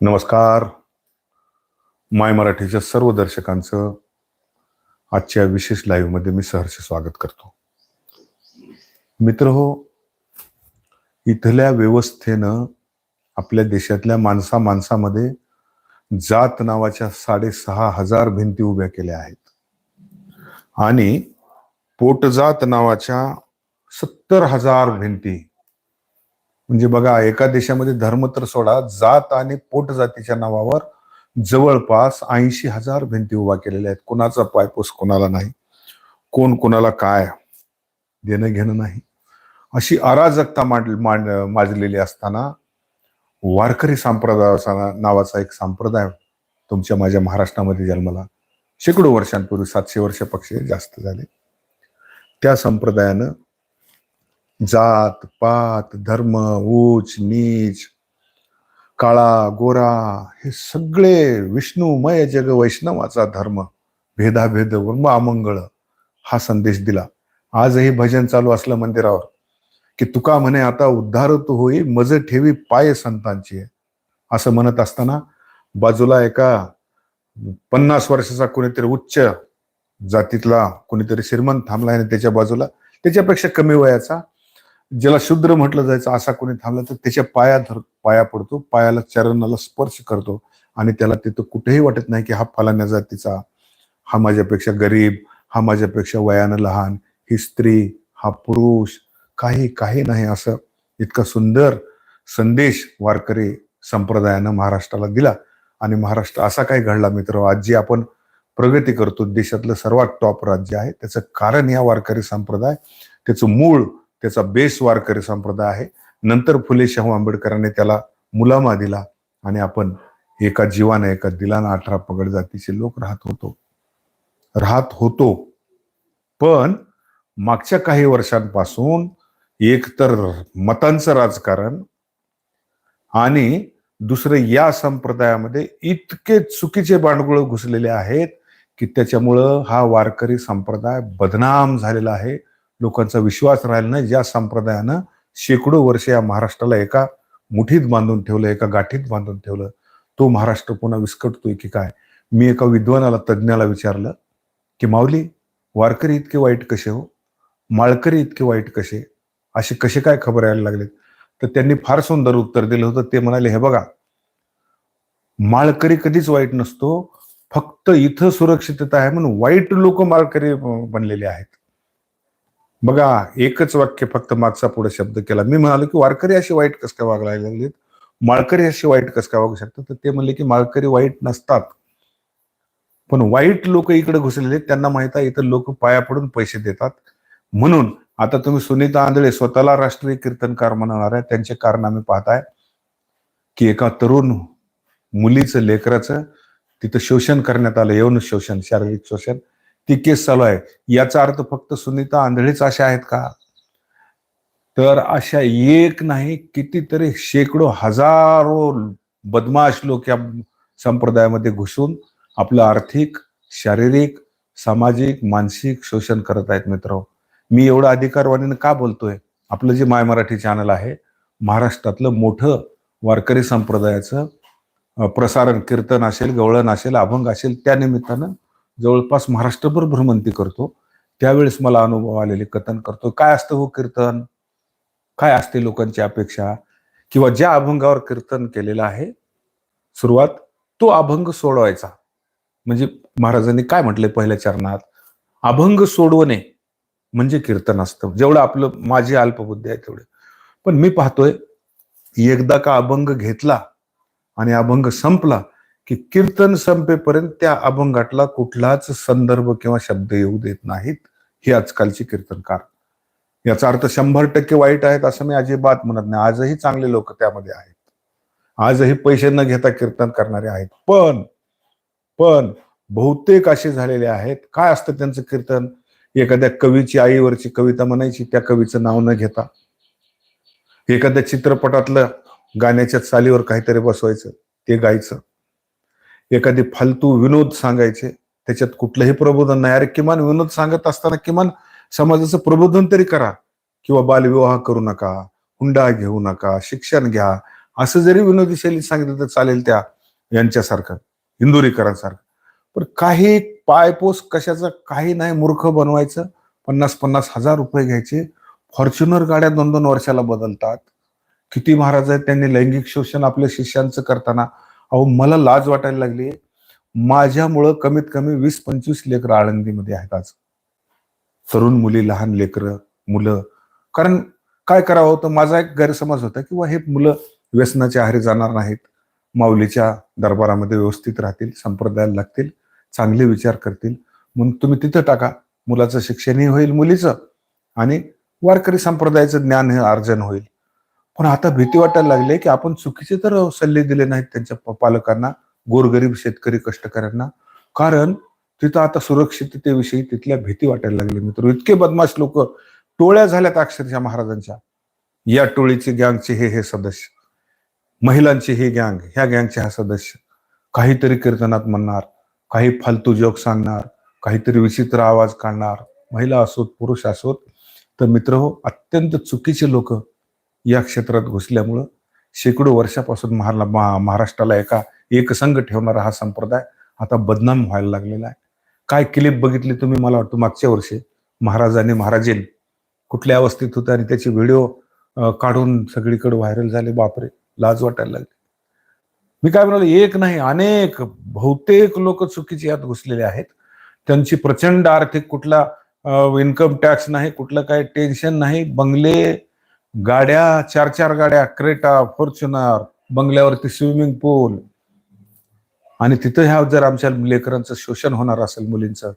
नमस्कार. माय मराठीच्या सर्व दर्शकांचं आजच्या विशेष लाईव्हमध्ये मी सहर्ष स्वागत करतो. मित्र हो इथल्या व्यवस्थेनं आपल्या देशातल्या माणसा माणसामध्ये जात नावाच्या साडेसहा हजार भिंती उभ्या केल्या आहेत. आणि पोटजात नावाच्या सत्तर हजार भिंती म्हणजे बघा एका देशामध्ये धर्म तर सोडा जात आणि पोट जातीच्या नावावर जवळपास ऐंशी हजार भिंती उभा केलेल्या आहेत. कोणाचा पायपूस कोणाला नाही. कोण कोणाला काय देणं घेणं नाही. अशी अराजकता मांड मांड माजलेली असताना वारकरी संप्रदायाचा नावाचा एक संप्रदाय तुमच्या माझ्या महाराष्ट्रामध्ये जन्मला. शेकडो वर्षांपूर्वी सातशे वर्षापेक्षा जास्त झाले. त्या संप्रदायानं जात पात धर्म ऊच नीच काळा गोरा हे सगळे विष्णुमय जग वैष्णवाचा धर्म भेदाभेद व अमंगळ हा संदेश दिला. आजही भजन चालू असलं मंदिरावर. की तुका म्हणे आता उद्धार तू होई मज ठेवी पाय संतांची. असं म्हणत असताना बाजूला एका पन्नास वर्षाचा कोणीतरी उच्च जातीतला कोणीतरी श्रीमंत थांबला आणि त्याच्या बाजूला त्याच्यापेक्षा कमी वयाचा ज्याला शूद्र म्हटलं जायचं असा कोणी थांबला तर त्याच्या पाया धर पाया पडतो पायाला चरणाला स्पर्श करतो आणि त्याला तिथं कुठेही वाटत नाही की हा फलाण्या जातीचा हा माझ्यापेक्षा गरीब हा माझ्यापेक्षा वयानं लहान ही स्त्री हा पुरुष काही काही नाही असं इतका सुंदर संदेश वारकरी संप्रदायानं महाराष्ट्राला दिला. आणि महाराष्ट्र असा काय घडला मित्र आज जी आपण प्रगती करतो देशातलं सर्वात टॉप राज्य आहे त्याचं कारण या वारकरी संप्रदाय त्याचं मूळ त्याचा बेस वारकरी संप्रदाय आहे. नंतर फुले शाहू आंबेडकरांनी त्याला मुलामा दिला आणि आपण एका जीवाने एका दिलाना अठरा पगड जातीचे लोक राहत होतो. राहत होतो. पण मागच्या काही वर्षांपासून एक तर मतांचं राजकारण आणि दुसरं या संप्रदायामध्ये इतके चुकीचे बांडगुळ घुसलेले आहेत की त्याच्यामुळं हा वारकरी संप्रदाय बदनाम झालेला आहे. लोकांचा विश्वास राहिला नाही. ज्या संप्रदायानं शेकडो वर्ष या महाराष्ट्राला एका मुठीत बांधून ठेवलं एका गाठीत बांधून ठेवलं तो महाराष्ट्र पुन्हा विस्कटतोय की काय? मी एका विद्वानाला तज्ज्ञाला विचारलं की माऊली वारकरी इतके वाईट कसे हो? माळकरी इतके वाईट कसे? असे कसे काय खबर यायला लागलेत? तर त्यांनी फार सुंदर उत्तर दिलं होतं. ते म्हणाले हे बघा माळकरी कधीच वाईट नसतो. फक्त इथं सुरक्षितता आहे म्हणून वाईट लोक माळकरी बनलेले आहेत. बघा एकच वाक्य फक्त मागचा पुढे शब्द केला. मी म्हणालो की वारकरी असे वाईट कस काय वागायला लागलेत? माळकरी असे वाईट कस काय वागू शकतात? तर ते म्हणले की माळकरी वाईट नसतात. पण वाईट लोक इकडे घुसलेले त्यांना माहीत आहे इथं लोक पाया पडून पैसे देतात. म्हणून आता तुम्ही सुनीता आंधळे स्वतःला राष्ट्रीय कीर्तनकार म्हणणार आहे. त्यांचे कारनामे पाहताय की एका तरुण मुलीचं लेकराचं तिथं शोषण करण्यात आलं. यौन शोषण शारीरिक शोषण. ती केस चालू आहे. याचा अर्थ फक्त सुनीता आंधळेच अशा आहेत का? तर अशा एक नाही कितीतरी शेकडो हजारो बदमाश लोक या संप्रदायामध्ये घुसून आपलं आर्थिक शारीरिक सामाजिक मानसिक शोषण करत आहेत मित्र. मी एवढं अधिकारवाणीनं का बोलतोय? आपलं जे माय मराठी चॅनल आहे महाराष्ट्रातलं मोठं वारकरी संप्रदायाचं प्रसारण कीर्तन असेल गवळण असेल अभंग असेल त्या निमित्तानं जवळपास महाराष्ट्रभर भ्रमंती करतो. त्यावेळेस मला अनुभव आलेले कथन करतो. काय असतं हो कीर्तन? काय असते लोकांची अपेक्षा? किंवा ज्या अभंगावर कीर्तन केलेलं आहे सुरुवात तो अभंग सोडवायचा. म्हणजे महाराजांनी काय म्हटलंय पहिल्या चरणात? अभंग सोडवणे म्हणजे कीर्तन असतं. जेवढं आपलं माझी अल्पबुद्धी आहे तेवढे. पण मी पाहतोय एकदा का अभंग घेतला आणि अभंग संपला की कीर्तन संपेपर्यंत त्या अभंगातला कुठलाच संदर्भ किंवा शब्द येऊ देत नाहीत हे आजकालचे कीर्तनकार. याचा अर्थ शंभर टक्के वाईट आहेत असं मी अजिबात म्हणत नाही. आजही चांगले लोक त्यामध्ये आहेत. आजही पैसे न घेता कीर्तन करणारे आहेत. पण पण बहुतेक असे झालेले आहेत. काय असतं त्यांचं कीर्तन? एखाद्या कवीची आईवरची कविता म्हणायची त्या कवीचं नाव न घेता. एखाद्या चित्रपटातलं गाण्याच्या चालीवर काहीतरी बसवायचं ते गायचं. एखादी फालतू विनोद सांगायचे त्याच्यात कुठलंही प्रबोधन नाही. अरे किमान विनोद सांगत असताना किमान समाजाचं प्रबोधन तरी करा. किंवा बालविवाह करू नका हुंडा घेऊ नका शिक्षण घ्या. असं जरी विनोदी शैलीत सांगितलं तर चालेल त्या यांच्यासारखं इंदुरीकरांसारखं पण काही पायपोस कशाचा काही नाही मूर्ख बनवायचं. पन्नास पन्नास हजार रुपये घ्यायचे. फॉर्च्युनर गाड्या दोन दोन वर्षाला बदलतात. किती महाराज आहेत त्यांनी लैंगिक शोषण आपल्या शिष्यांचं करताना. अहो मला लाज वाटायला लागली. माझ्यामुळं कमीत कमी वीस पंचवीस लेकरं आळंदीमध्ये आहेत आज. तरुण मुली लहान लेकरं मुलं. कारण काय करावं होतं माझा एक गैरसमज होता किंवा हे मुलं व्यसनाच्या आहारी जाणार नाहीत. माऊलीच्या दरबारामध्ये व्यवस्थित राहतील संप्रदायाला लागतील चांगले विचार करतील. म्हणून तुम्ही तिथं टाका. मुलाचं शिक्षणही होईल मुलीचं. आणि वारकरी संप्रदायाचं ज्ञान हे अर्जन होईल. पण आता भीती वाटायला लागली की आपण चुकीचे तर सल्ले दिले नाहीत त्यांच्या प- पालकांना गोरगरीब शेतकरी कष्टकऱ्यांना. कारण तिथं आता सुरक्षिततेविषयी तिथल्या भीती वाटायला लागली मित्र. इतके बदमाश लोक टोळ्या झाल्यात अक्षरशः महाराजांच्या. या टोळीचे गँगचे हे हे सदस्य. महिलांचे हे गँग ह्या गँगचे हा सदस्य. काहीतरी कीर्तनात म्हणणार काही फालतू जोक सांगणार काहीतरी विचित्र आवाज काढणार. महिला असोत पुरुष असोत. तर मित्र हो अत्यंत चुकीचे लोक या क्षेत्रात घुसल्यामुळं शेकडो वर्षापासून महारा महाराष्ट्राला एका एकसंघ ठेवणारा हा संप्रदाय आता बदनाम व्हायला लागलेला आहे. काय क्लिप बघितली तुम्ही? मला वाटतं मागच्या वर्षी महाराजाने महाराजेन कुठल्या अवस्थेत होते आणि त्याचे व्हिडिओ काढून सगळीकडे व्हायरल झाले? बापरे लाज वाटायला लागली. मी काय म्हणालो एक नाही अनेक बहुतेक लोक चुकीचे यात घुसलेले आहेत. त्यांची प्रचंड आर्थिक कुठला इन्कम टॅक्स नाही कुठलं काय टेन्शन नाही. बंगले गाड्या चार चार गाड्या क्रेटा फॉर्च्युनर बंगल्यावरती स्विमिंग पूल. आणि तिथं ह्या जर आमच्या लेकरांचं शोषण होणार असेल मुलींचं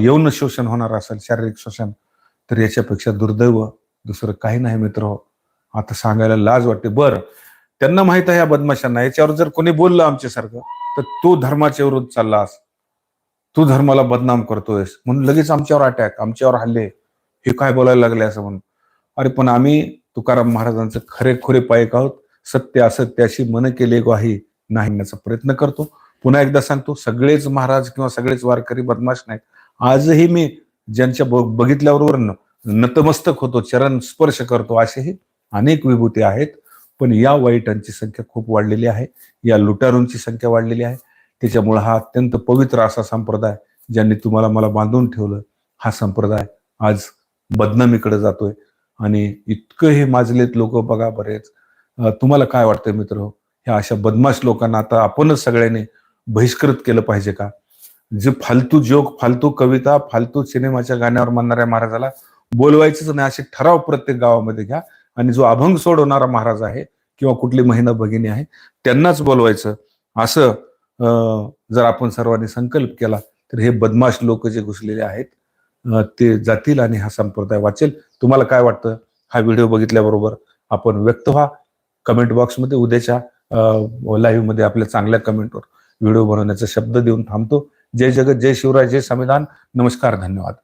यौन शोषण होणार असेल शारीरिक शोषण तर याच्यापेक्षा दुर्दैव दुसरं काही नाही मित्र. हो आता सांगायला लाज वाटते. बरं त्यांना माहीत आहे या बदमाशांना. याच्यावर जर कोणी बोललं आमच्यासारखं तर तू धर्माच्या विरुद्ध चाललास. तू धर्माला बदनाम करतोयस. म्हणून लगेच आमच्यावर अटॅक आमच्यावर हल्ले. हे काय बोलायला लागले असं म्हणून? अरे पण आम्ही तुकाराम महाराजांचं खरे खुरे पायक आहोत. सत्य असत्याशी मन केले गो आहे नाहीण्याचा प्रयत्न करतो. पुन्हा एकदा सांगतो सगळेच महाराज किंवा सगळेच वारकरी बदमाश नाहीत. आजही मी ज्यांच्या ब- बघितल्याबरोबर नतमस्तक होतो चरण स्पर्श करतो असेही अनेक विभूती आहेत. पण या वाईटांची संख्या खूप वाढलेली आहे. या लुटारूंची संख्या वाढलेली आहे. त्याच्यामुळे हा अत्यंत पवित्र असा संप्रदाय ज्यांनी तुम्हाला मला बांधून ठेवलं हा संप्रदाय आज बदनामीकडे जातोय. आणि इतकं हे माजलेत लोक बघा बरेच. तुम्हाला काय वाटतंय मित्र? ह्या अशा बदमाश लोकांना आता आपणच सगळ्यांनी बहिष्कृत केलं पाहिजे का? जे फालतू जोक फालतू कविता फालतू सिनेमाच्या गाण्यावर म्हणणाऱ्या महाराजाला बोलवायचंच नाही. असे ठराव प्रत्येक गावामध्ये घ्या. आणि जो अभंग सोडवणारा महाराज आहे किंवा कुठली महिना भगिनी आहे त्यांनाच बोलवायचं. असं जर आपण सर्वांनी संकल्प केला तर हे बदमाश लोक जे घुसलेले आहेत ते जातील आणि हा संप्रदाय वाचेल. तुम्हाला काय वाटतं? हा व्हिडिओ बघितल्याबरोबर आपण व्यक्त व्हा. कमेंट बॉक्समध्ये उद्याच्या लाईव्हमध्ये आपल्या चांगल्या कमेंटवर व्हिडिओ बनवण्याचा शब्द देऊन थांबतो. जय जगत जय शिवराय जय संविधान. नमस्कार धन्यवाद.